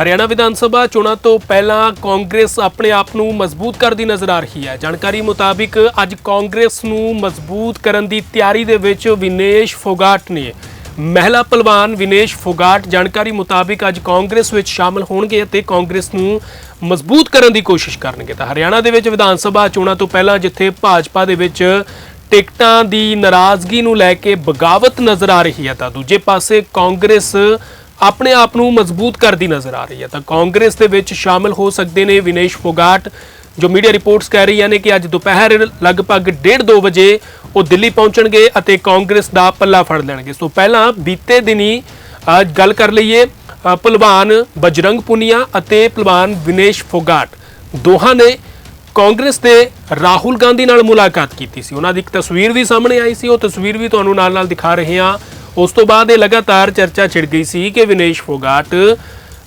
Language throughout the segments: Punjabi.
ਹਰਿਆਣਾ ਵਿਧਾਨ ਸਭਾ ਚੋਣਾਂ ਤੋਂ ਪਹਿਲਾਂ ਕਾਂਗਰਸ ਆਪਣੇ ਆਪ ਨੂੰ ਮਜ਼ਬੂਤ ਕਰਦੀ ਨਜ਼ਰ ਆ ਰਹੀ ਹੈ। ਜਾਣਕਾਰੀ ਮੁਤਾਬਿਕ ਅੱਜ ਕਾਂਗਰਸ ਨੂੰ ਮਜ਼ਬੂਤ ਕਰਨ ਦੀ ਤਿਆਰੀ ਦੇ ਵਿੱਚ ਵਿਨੇਸ਼ ਫੋਗਾਟ ਨੇ। ਮਹਿਲਾ ਪਹਿਲਵਾਨ ਵਿਨੇਸ਼ ਫੋਗਾਟ ਜਾਣਕਾਰੀ ਮੁਤਾਬਿਕ ਅੱਜ ਕਾਂਗਰਸ ਵਿੱਚ ਸ਼ਾਮਲ ਹੋਣਗੇ ਅਤੇ ਕਾਂਗਰਸ ਨੂੰ ਮਜ਼ਬੂਤ ਕਰਨ ਦੀ ਕੋਸ਼ਿਸ਼ ਕਰਨਗੇ। ਤਾਂ ਹਰਿਆਣਾ ਦੇ ਵਿੱਚ ਵਿਧਾਨ ਸਭਾ ਚੋਣਾਂ ਤੋਂ ਪਹਿਲਾਂ ਜਿੱਥੇ ਭਾਜਪਾ ਦੇ ਵਿੱਚ ਟਿਕਟਾਂ ਦੀ ਨਾਰਾਜ਼ਗੀ ਨੂੰ ਲੈ ਕੇ ਬਗਾਵਤ ਨਜ਼ਰ ਆ ਰਹੀ ਹੈ, ਤਾਂ ਦੂਜੇ ਪਾਸੇ ਕਾਂਗਰਸ ਆਪਣੇ ਆਪ ਨੂੰ ਮਜ਼ਬੂਤ ਕਰਦੀ ਨਜ਼ਰ ਆ ਰਹੀ ਹੈ। ਤਾਂ ਕਾਂਗਰਸ ਦੇ ਵਿੱਚ ਸ਼ਾਮਲ ਹੋ ਸਕਦੇ ਨੇ ਵਿਨੇਸ਼ ਫੋਗਾਟ, ਜੋ ਮੀਡੀਆ ਰਿਪੋਰਟਸ ਕਹਿ ਰਹੀਆਂ ਨੇ ਕਿ ਅੱਜ ਦੁਪਹਿਰ ਲਗਭਗ 1:30 ਵਜੇ ਉਹ ਦਿੱਲੀ ਪਹੁੰਚਣਗੇ ਅਤੇ ਕਾਂਗਰਸ ਦਾ ਪੱਲਾ ਫੜ ਲੈਣਗੇ। ਸੋ ਪਹਿਲਾਂ ਬੀਤੇ ਦਿਨੀ ਗੱਲ ਕਰ ਲਈਏ ਭਲਵਾਨ ਬਜਰੰਗ ਪੁਨੀਆ ਅਤੇ ਭਲਵਾਨ ਵਿਨੇਸ਼ ਫੋਗਾਟ। ਦੋਹਾਂ ਨੇ ਕਾਂਗਰਸ ਦੇ ਰਾਹੁਲ ਗਾਂਧੀ ਨਾਲ ਮੁਲਾਕਾਤ ਕੀਤੀ ਸੀ। ਉਹਨਾਂ ਦੀ ਇੱਕ ਤਸਵੀਰ ਵੀ ਸਾਹਮਣੇ ਆਈ ਸੀ। ਉਹ ਤਸਵੀਰ ਵੀ ਤੁਹਾਨੂੰ ਨਾਲ-ਨਾਲ ਦਿਖਾ ਰਹੇ ਹਾਂ। ਉਸ ਤੋਂ ਬਾਅਦ ਇਹ ਲਗਾਤਾਰ ਚਰਚਾ ਛਿੜ ਗਈ ਸੀ ਕਿ ਵਿਨੇਸ਼ ਫੋਗਾਟ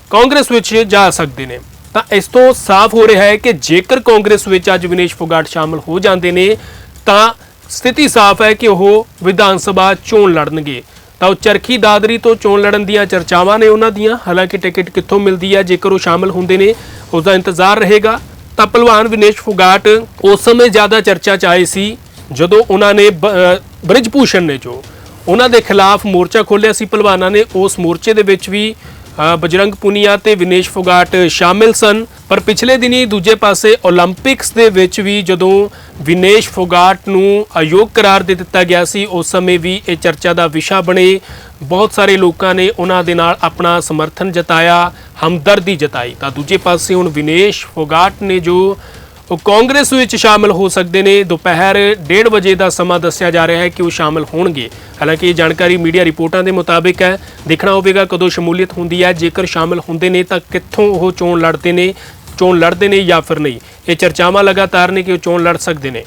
ਕਾਂਗਰਸ ਵਿੱਚ ਜਾ ਸਕਦੇ ਨੇ। ਤਾਂ ਇਸ ਤੋਂ ਸਾਫ਼ ਹੋ ਰਿਹਾ ਹੈ ਕਿ ਜੇਕਰ ਕਾਂਗਰਸ ਵਿੱਚ ਅੱਜ ਵਿਨੇਸ਼ ਫੋਗਾਟ ਸ਼ਾਮਲ ਹੋ ਜਾਂਦੇ ਨੇ, ਤਾਂ ਸਥਿਤੀ ਸਾਫ਼ ਹੈ ਕਿ ਉਹ ਵਿਧਾਨ ਸਭਾ ਚੋਣ ਲੜਨਗੇ। ਤਾਂ ਉਹ ਚਰਖੀ ਦਾਦਰੀ ਤੋਂ ਚੋਣ ਲੜਨ ਦੀਆਂ ਚਰਚਾਵਾਂ ਨੇ ਉਹਨਾਂ ਦੀਆਂ। ਹਾਲਾਂਕਿ ਟਿਕਟ ਕਿੱਥੋਂ ਮਿਲਦੀ ਹੈ, ਜੇਕਰ ਉਹ ਸ਼ਾਮਲ ਹੁੰਦੇ ਨੇ ਉਸ ਦਾ ਇੰਤਜ਼ਾਰ ਰਹੇਗਾ। ਤਾਂ ਪਹਿਲਵਾਨ ਵਿਨੇਸ਼ ਫੋਗਾਟ ਉਸ ਸਮੇਂ ਜ਼ਿਆਦਾ ਚਰਚਾ 'ਚ ਆਏ ਸੀ, ਜਦੋਂ ਉਹਨਾਂ ਨੇ ਬ- ਅਹ ਨੇ ਜੋ ਉਹਨਾਂ ਦੇ ਖਿਲਾਫ ਮੋਰਚਾ ਖੋਲ੍ਹਿਆ ਸੀ। ਪਹਿਲਵਾਨਾਂ ਨੇ ਉਸ ਮੋਰਚੇ ਦੇ ਵਿੱਚ ਵੀ ਬਜਰੰਗ ਪੁਨੀਆ ਤੇ ਵਿਨੇਸ਼ ਫੋਗਾਟ ਸ਼ਾਮਿਲ ਸਨ। ਪਰ ਪਿਛਲੇ ਦਿਨੀ ਦੂਜੇ ਪਾਸੇ 올림픽ਸ ਦੇ ਵਿੱਚ ਵੀ ਜਦੋਂ ਵਿਨੇਸ਼ ਫੋਗਾਟ ਨੂੰ ਅਯੋਗ ਕਰਾਰ ਦੇ ਦਿੱਤਾ ਗਿਆ ਸੀ, ਉਸ ਸਮੇਂ ਵੀ ਇਹ ਚਰਚਾ ਦਾ ਵਿਸ਼ਾ ਬਣੇ। ਬਹੁਤ ਸਾਰੇ ਲੋਕਾਂ ਨੇ ਉਹਨਾਂ ਦੇ ਨਾਲ ਆਪਣਾ ਸਮਰਥਨ ਜਤਾਇਆ, ਹਮਦਰਦੀ ਜਤਾਈ। ਤਾਂ ਦੂਜੇ ਪਾਸੇ ਹੁਣ ਵਿਨੇਸ਼ ਫੋਗਾਟ ਨੇ ਜੋ ਉਹ ਕਾਂਗਰਸ ਵਿੱਚ ਸ਼ਾਮਲ ਹੋ ਸਕਦੇ ਨੇ। ਦੁਪਹਿਰ 1:30 ਵਜੇ ਦਾ ਸਮਾਂ ਦੱਸਿਆ ਜਾ ਰਿਹਾ ਹੈ ਕਿ ਉਹ ਸ਼ਾਮਲ ਹੋਣਗੇ। ਹਾਲਾਂਕਿ ਇਹ ਜਾਣਕਾਰੀ ਮੀਡੀਆ ਰਿਪੋਰਟਾਂ ਦੇ ਮੁਤਾਬਿਕ ਹੈ। ਦੇਖਣਾ ਹੋਵੇਗਾ ਕਦੋਂ ਸ਼ਮੂਲੀਅਤ ਹੁੰਦੀ ਹੈ। ਜੇਕਰ ਸ਼ਾਮਲ ਹੁੰਦੇ ਨੇ ਤਾਂ ਕਿੱਥੋਂ ਉਹ ਚੋਣ ਲੜਦੇ ਨੇ, ਚੋਣ ਲੜਦੇ ਨੇ ਜਾਂ ਫਿਰ ਨਹੀਂ। ਇਹ ਚਰਚਾਵਾਂ ਲਗਾਤਾਰ ਨੇ ਕਿ ਉਹ ਚੋਣ ਲੜ ਸਕਦੇ ਨੇ।